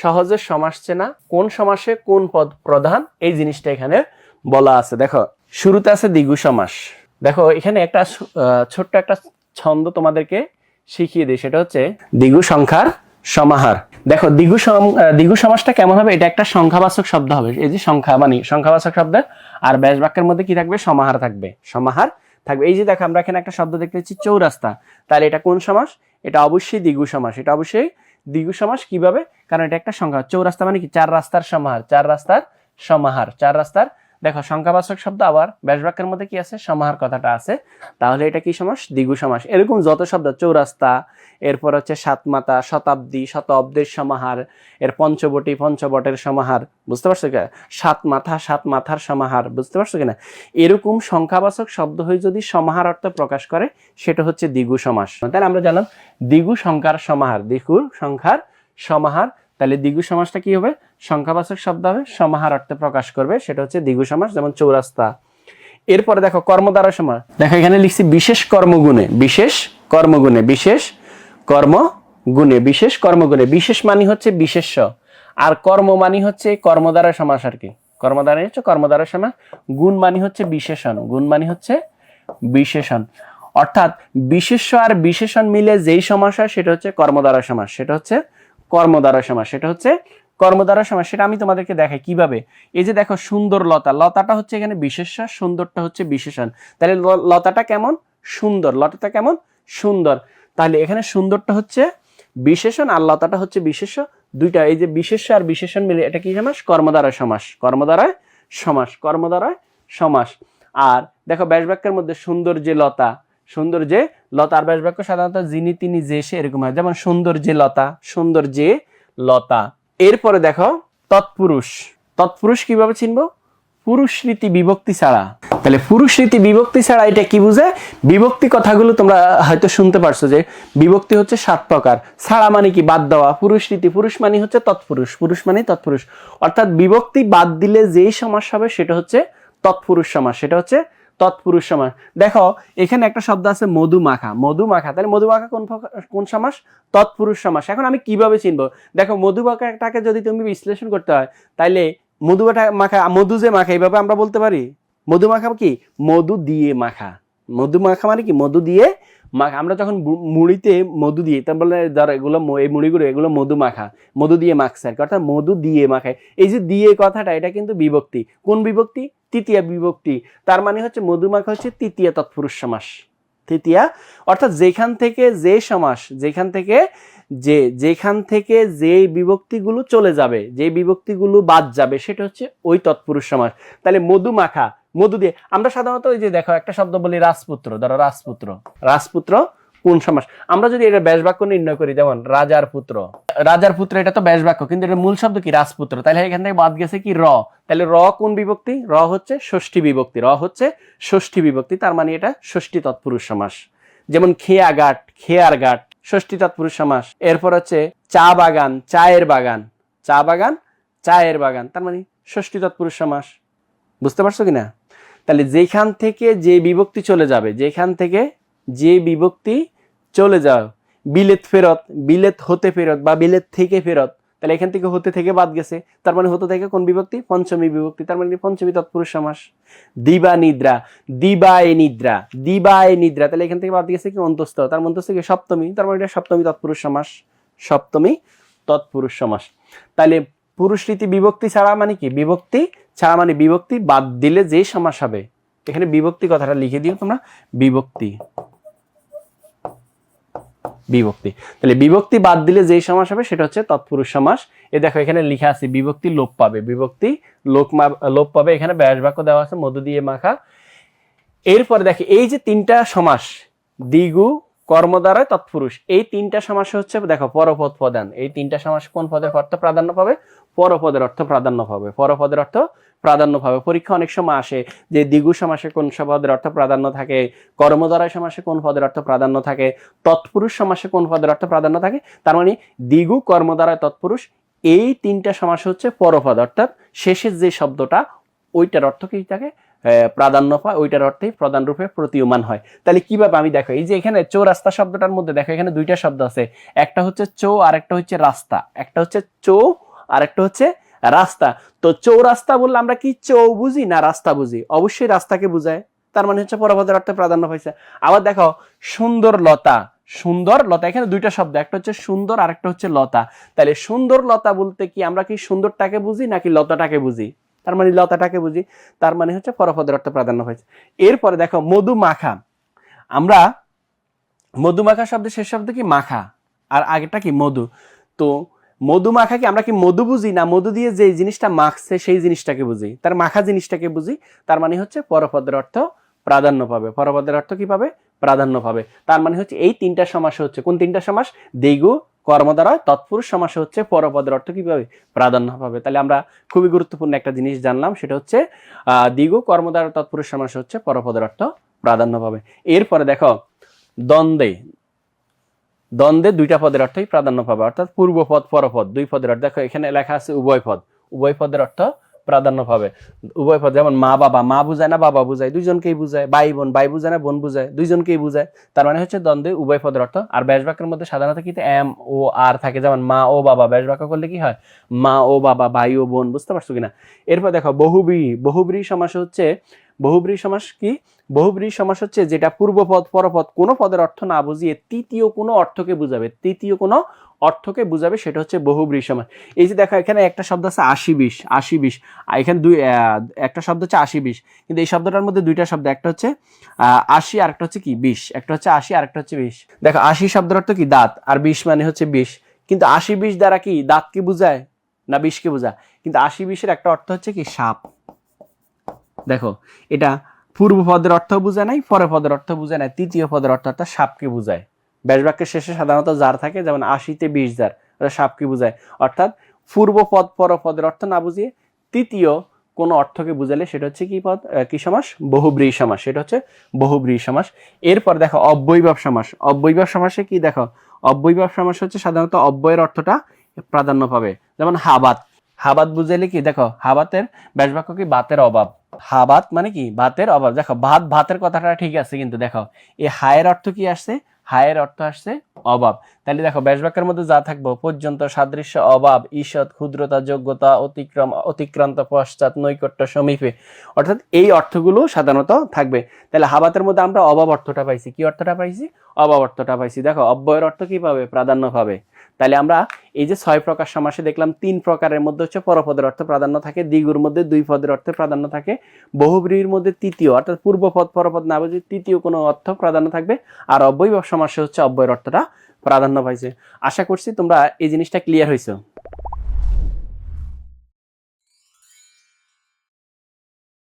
সহজে সমাস চেনা কোন সমাসে কোন পদ প্রধান, এই জিনিসটা এখানে বলা আছে। দেখো, শুরুতে আছে দ্বিগু সমাস দেখো, এখানে একটা ছোট্ট একটা ছন্দ তোমাদেরকে শিখিয়ে দিই। সেটা হচ্ছে দ্বিগু সংখ্যার সমাহার। দেখো, দ্বিগু দ্বিগু সমাসটা কেমন হবে? এটা একটা সংখ্যাবাচক শব্দ হবে। এই যে সংখ্যা মানে সংখ্যাবাচক শব্দ। আর ব্যাস বাক্যের মধ্যে কি থাকবে? সমাহার থাকবে। সমাহার থাকবে। এই যে দেখো, আমরা এখানে একটা শব্দ দেখতে পাচ্ছি, চৌরাস্তা। তাহলে এটা কোন সমাস এটা অবশ্যই দ্বিগু সমাস এটা অবশ্যই দ্বিগু সমাস কীভাবে? কারণ এটা একটা সংখ্যা। চৌরাস্তা মানে কি? চার রাস্তার সমাহার। চার রাস্তার সমাহার। চার রাস্তার দেখো, সংখ্যাবাচক শব্দ আবার ব্যাস বাক্যের মধ্যে কি আছে? সমাহার কথাটা আছে। তাহলে এটা কি সমাস? দ্বিগু সমাস। এরকম যত শব্দ, চৌরাস্তা, এরপর হচ্ছে সাতমাতা শতাব্দী, শতাব্দের সমাহার, এর পঞ্চবটি, পঞ্চবটের সমাহার, বুঝতে পারছ কি? সাত মাথা, সাত মাথার সমাহার, বুঝতে পারছ কিনা এরকম সংখ্যাবাচক শব্দ হয়ে যদি সমাহার অর্থ প্রকাশ করে, সেটা হচ্ছে দ্বিগু সমাস। তাহলে আমরা জানলাম, দ্বিগু সংখ্যার সমাহার, দ্বিগু সংখ্যার সমাহার তাহলে দ্বিগু সমাসটা কি হবে? সংখ্যাবাচক শব্দ হবে, সমাহার অর্থে প্রকাশ করবে, সেটা হচ্ছে দ্বিগু সমাস যেমন চৌরাস্তা। এরপরে দেখো কর্মদ্বারা সমাস দেখো, এখানে লিখছি বিশেষ কর্মগুণে বিশেষ কর্মগুণে, বিশেষ কর্ম গুণে বিশেষ কর্মগুণে। বিশেষ মানি হচ্ছে বিশেষ্য। আর কর্ম মানি হচ্ছে কর্মদ্বারা সমাস আর কি। কর্মদ্বারা হচ্ছে কর্মদ্বারা সমাস। গুণ মানি হচ্ছে বিশেষণ। গুণ মানি হচ্ছে বিশেষণ। অর্থাৎ বিশেষ্য আর বিশেষণ মিলে যেই সমাস হয়, সেটা হচ্ছে কর্মদ্বারা সমাস। সেটা হচ্ছে কর্মদ্বারা সমাস, সেটা হচ্ছে কর্মদ্বারা সমাস, সেটা আমি তোমাদেরকে দেখাই কীভাবে। এই যে দেখো সুন্দর লতা, লতাটা হচ্ছে এখানে বিশেষ সুন্দরটা হচ্ছে বিশেষণ তাহলে লতাটা কেমন? সুন্দর, লতাটা কেমন? সুন্দর। তাহলে এখানে সুন্দরটা হচ্ছে বিশেষণ আর লতাটা হচ্ছে বিশেষ্য দুইটা। এই যে বিশেষ আর বিশেষণ মিলে এটা কি সমাস? কর্মদ্বারা সমাস। কর্মদ্বারায় সমাস কর্মদ্বারায় সমাস। আর দেখো ব্যাস বাক্যের মধ্যে সুন্দর যে লতা, সুন্দর যে লতা আর ব্যাস বাক্য সাধারণত যিনি, তিনি, যে, সে এরকম হয়। যেমন সুন্দর যে লতা, সুন্দর যে লতা। এরপরে দেখো, তৎপুরুষ। তৎপুরুষ কীভাবে চিনবো? পুরুষ রীতি বিভক্তি ছাড়া। তাহলে পুরুষ রীতি বিভক্তি ছাড়া এটা কি বুঝে? বিভক্তি কথাগুলো তোমরা হয়তো শুনতে পারছ যে বিভক্তি হচ্ছে সাত প্রকার। ছাড়া মানে কি? বাদ দেওয়া। পুরুষ রীতি, পুরুষ মানে হচ্ছে তৎপুরুষ। পুরুষ মানে তৎপুরুষ। অর্থাৎ বিভক্তি বাদ দিলে যেই সমাস হবে সেটা হচ্ছে তৎপুরুষ সমাস। সেটা হচ্ছে তৎপুরুষ সমাস। দেখো, এখানে একটা শব্দ আছে মধু মধুমাখা। মধুমাখা, তাহলে মধুমাখা কোন প্রকার- কোন সমাস? তৎপুরুষ সমাস। এখন আমি কীভাবে চিনবো? দেখো, মধুমাখাটাকে যদি তুমি বিশ্লেষণ করতে হয়, তাইলে মধু মাখা- মাখা মধু যে মাখা, এইভাবে আমরা বলতে পারি? মধু মাখা কি? মধু দিয়ে মাখা। মধু মাখা মানে কি? মধু দিয়ে মাখা আমরা যখন মুড়িতে মধু দিয়ে তার বলে, ধর এগুলো এই মুড়িগুলো, এগুলো মধু মাখা, মধু দিয়ে মাখছে আর কি। অর্থাৎ মধু দিয়ে মাখায়। এই যে দিয়ে কথাটা, এটা কিন্তু বিভক্তি। কোন বিভক্তি? তৃতীয় বিভক্তি। তার মানে হচ্ছে মধু মাখা হচ্ছে তৃতীয় তৎপুরুষ সমাস। তৃতীয়া, অর্থাৎ যেখান থেকে যে সমাস, যেখান থেকে যে, যেখান থেকে যে বিভক্তিগুলো চলে যাবে, যে বিভক্তিগুলো বাদ যাবে, সেটা হচ্ছে ওই তৎপুরুষ সমাস। তাহলে মধু মাখা মধু দিয়ে। আমরা সাধারণত ওই যে দেখো, একটা শব্দ বলি রাজপুত্র, ধরো রাজপুত্র। রাজপুত্র কোন সমাস? আমরা যদি এটা ব্যাস বাক্য নির্ণয় করি, যেমন রাজার পুত্র। রাজার পুত্র এটা তো ব্যাস বাক্য, কিন্তু এটা মূল শব্দ কি? রাজপুত্র। তাহলে এখান থেকে বাদ গেছে কি? র। তাহলে র কোন বিভক্তি? র হচ্ছে ষষ্ঠী বিভক্তি। র হচ্ছে ষষ্ঠী বিভক্তি, তার মানে এটা ষষ্ঠী তৎপুরুষ সমাস। যেমন খেয়া ঘাট, খেয়ার ঘাট, ষষ্ঠী তৎপুরুষ সমাস। এরপর হচ্ছে চা বাগান, চায়ের বাগান। চা বাগান, চায়ের বাগান, তার মানে ষষ্ঠী তৎপুরুষ সমাস। বুঝতে পারছ কিনা? তাহলে যেখান থেকে যে বিভক্তি চলে যাবে, যেখান থেকে যে বিভক্তি চলে যাও, বিলেত ফেরত, বিলেত হতে ফেরত বা বিলেত থেকে ফেরত, তাহলে এখান থেকে হতে থেকে বাদ গেছে। তার মানে হতে থেকে কোন বিভক্তি? পঞ্চমী বিভক্তি। তার মানে পঞ্চমী তৎপুরুষ সমাস। দিবা নিদ্রা দিবায় নিদ্রা দিবায় নিদ্রা, তাহলে এখান থেকে বাদ গেছে কি? অন্তস্থ। তার মধ্যে থেকে সপ্তমী। তার মানে এটা সপ্তমী তৎপুরুষ সমাস। সপ্তমী তৎপুরুষ সমাস। তাহলে পুরুষ রীতি বিভক্তি ছাড়া মানে কি? বিভক্তি ছাড়া মানে বিভক্তি বাদ দিলে যে সমাস হবে। এখানে বিভক্তি কথাটা লিখে দিও তোমরা। বিভক্তি। বিভক্তি। তাহলে বিভক্তি বাদ দিলে যেই সমাস হবে সেটা হচ্ছে তৎপুরুষ সমাস। এ দেখো এখানে লেখা আছে, বিভক্তি লোপ পাবে। বিভক্তি লোক লোপ পাবে। এখানে ব্যাস বাক্য দেওয়া আছে, মধু দিয়ে মাখা। এরপরে দেখি, এই যে তিনটা সমাস দ্বিগু কর্মদ্বারায় তৎপুরুষ, এই তিনটা সমাস হচ্ছে, দেখো, পরপদ প্রধান। এই তিনটা সমাস কোন পদের অর্থ প্রাধান্য পাবে? পরপদের অর্থ প্রাধান্য পাবে। পরপদের অর্থ প্রাধান্য পাবে। পরীক্ষা অনেক সময় আসে যে দ্বিগু সমাসে কোন পদের অর্থ প্রাধান্য থাকে কর্মদ্বারায় সমাসে কোন পদের অর্থ প্রাধান্য থাকে, তৎপুরুষ সমাসে কোন পদের অর্থ প্রাধান্য থাকে, তার মানে দ্বিগু কর্মদ্বারায় তৎপুরুষ এই তিনটা সমাস হচ্ছে পরপদ। অর্থাৎ শেষের যে শব্দটা, ওইটার অর্থ কি থাকে? প্রাধান্য পায়, ওইটার অর্থেই প্রধান রূপে প্রতীয়মান হয়। তাহলে কীভাবে আমি দেখো, এই যে এখানে চো রাস্তা শব্দটার মধ্যে দেখো, এখানে দুইটা শব্দ আছে। একটা হচ্ছে চো আর একটা হচ্ছে রাস্তা। একটা হচ্ছে চৌ আর একটা হচ্ছে রাস্তা। তো চৌরাস্তা বললে আমরা কি চৌ বুঝি না রাস্তা বুঝি? অবশ্যই রাস্তাকে বুঝায়। তার মানে হচ্ছে পরপদের অর্থে প্রাধান্য পাইছে। আবার দেখো, সুন্দর লতা। সুন্দর লতা, এখানে দুইটা শব্দ, একটা হচ্ছে সুন্দর আর একটা হচ্ছে লতা। তাহলে সুন্দর লতা বলতে কি আমরা কি সুন্দরটাকে বুঝি নাকি লতাটাকে বুঝি? তার মানে লতাটাকে বুঝি। তার মানে হচ্ছে পরপদের অর্থে প্রাধান্য পাইছে। এরপরে দেখো মধু মাখা আমরা মধু মাখা শব্দের শেষ শব্দ কি? মাখা। আর আগেরটা কি? মধু। তো মধু মাখাকে আমরা কি মধু বুঝি? না, মধু দিয়ে যে জিনিসটা মাখছে, সেই জিনিসটাকে বুঝি। তার মাখা জিনিসটাকে বুঝি, তার মানে হচ্ছে পরপদের অর্থ প্রাধান্য পাবে। পরপদের অর্থ কি পাবে? প্রাধান্য পাবে। তার মানে হচ্ছে এই তিনটা সমাস হচ্ছে। কোন তিনটা সমাস? দেগু কর্মদ্বারয়, তৎপুরুষ সমাস হচ্ছে পরপদের অর্থ কি পাবে? প্রাধান্য পাবে। তাহলে আমরা খুবই গুরুত্বপূর্ণ একটা জিনিস জানলাম, সেটা হচ্ছে আহ দ্বিগু কর্মদ্বারা তৎপুরুষ সমাস হচ্ছে পরপদের অর্থ প্রাধান্য পাবে। এরপরে দেখো, দ্বন্দ্বে। দ্বন্দ্বে দুইটা পদের অর্থই প্রাধান্য পাবে, অর্থাৎ পূর্ব পূর্বপদ পরপদ দুই পদের অর্থ। দেখো, এখানে লেখা আছে উভয় পদ, উভয় পদের অর্থ প্রাধান্য পাবে। উভয় পদ যেমন মা, বাবা, মা বুঝায় না, বাবা বুঝায়, দুইজনকেই বুঝায়, ভাই, বোন, ভাই বুঝায় না, বোন বুঝায়, দুইজনকেই বুঝায়। তার মানে হচ্ছে দ্বন্দ্বে উভয় পদের অর্থ। আর ব্যাস বাক্যের মধ্যে সাধারণত কিন্তু এম, ও, আর থাকে। যেমন মা ও বাবা ব্যাস বাক্য করলে কি হয়? মা ও বাবা, ভাই ও বোন, বুঝতে পারছ কিনা? এরপর দেখো, বহুব্রী বহুব্রী সমাস হচ্ছে বহুব্রী সমাস কি? বহুব্রী সমাস হচ্ছে যেটা পূর্বপদ পরপদ কোনো পদের অর্থ না বুঝিয়ে তৃতীয় কোনো অর্থকে বুঝাবে। তৃতীয় কোনো অর্থকে বুঝাবে, সেটা হচ্ছে বহুব্রী সমাস। এই যে দেখো, এখানে একটা শব্দ আছে আশি বিশ আশি বিশ এখানে দুই একটা শব্দ হচ্ছে আশি বিশ কিন্তু এই শব্দটার মধ্যে দুইটা শব্দ, একটা হচ্ছে আশি আর একটা হচ্ছে কি? বিশ। একটা হচ্ছে আশি আর একটা হচ্ছে বিশ। দেখো, আশি শব্দের অর্থ কি? দাঁত। আর বিশ মানে হচ্ছে বিশ। কিন্তু আশি বিশ দ্বারা কি দাঁতকে বোঝায়? না বিষকে বোঝায়? কিন্তু আশি বিশের একটা অর্থ হচ্ছে কি? সাপ। দেখো, এটা পূর্ব পদের অর্থ বুঝায় নাই, পরে পদের অর্থ বুঝায় নাই, তৃতীয় পদের অর্থ অর্থাৎ সাপকে বুঝায়। ব্যাস বাক্যের শেষে সাধারণত জার থাকে, যেমন আশিতে বিশ জার ওটা সাপকে বুঝায়। অর্থাৎ পূর্ব পদ, পর পদের অর্থ না বুঝিয়ে তৃতীয় কোনো অর্থকে বুঝালে সেটা হচ্ছে কি পদ? কি সমাস? বহুব্রী সমাস। সেটা হচ্ছে বহুব্রী সমাস। এরপর দেখো অব্যয়ভাব সমাস। অব্যয়ভাব সমাসে কি দেখো? অব্যয়ভাব সমাস হচ্ছে সাধারণত অব্যয়ের অর্থটা প্রাধান্য পাবে। যেমন হাবাত। হাবাত বুঝাইলে কি? দেখো, হাবাতের ব্যাস বাক্য কি? বাতের অভাব। হাবাত মানে কি? ভাতের অভাব। দেখো, ভাত, ভাতের কথাটা ঠিক আছে, কিন্তু দেখো এই হায়ের অর্থ কি আসছে? হায়ের অর্থ আসছে অভাব। তাহলে দেখো ব্যাস বাক্যের মধ্যে যা থাকব, পর্যন্ত সাদৃশ্য অভাব, ঈষৎ, ক্ষুদ্রতা, যোগ্যতা, অতিক্রম, অতিক্রান্ত, পশ্চাৎ, নৈকট্য, সমীপে। অর্থাৎ এই অর্থগুলো সাধারণত থাকবে। তাহলে হাবাতের মধ্যে আমরা অভাব অর্থটা পাইছি। কি অর্থটা পাইছি? অভাব অর্থটা পাইছি। দেখো, অব্যয়ের অর্থ কি পাবে? প্রাধান্য পাবে। তাহলে আমরা এই যে ছয় প্রকার সমাসে দেখলাম, তিন প্রকারের মধ্যে হচ্ছে পরপদের অর্থ প্রাধান্য থাকে, দ্বিগুর মধ্যে দুই পদের অর্থে প্রাধান্য থাকে, বহুব্রীর মধ্যে তৃতীয়, অর্থাৎ পূর্বপদ পরপদ না বুঝে তৃতীয় কোনো অর্থ প্রাধান্য থাকবে, আর অব্যয় সমাসে হচ্ছে অব্যয়ের অর্থটা প্রাধান্য পাইছে। আশা করছি তোমরা এই জিনিসটা ক্লিয়ার হয়েছে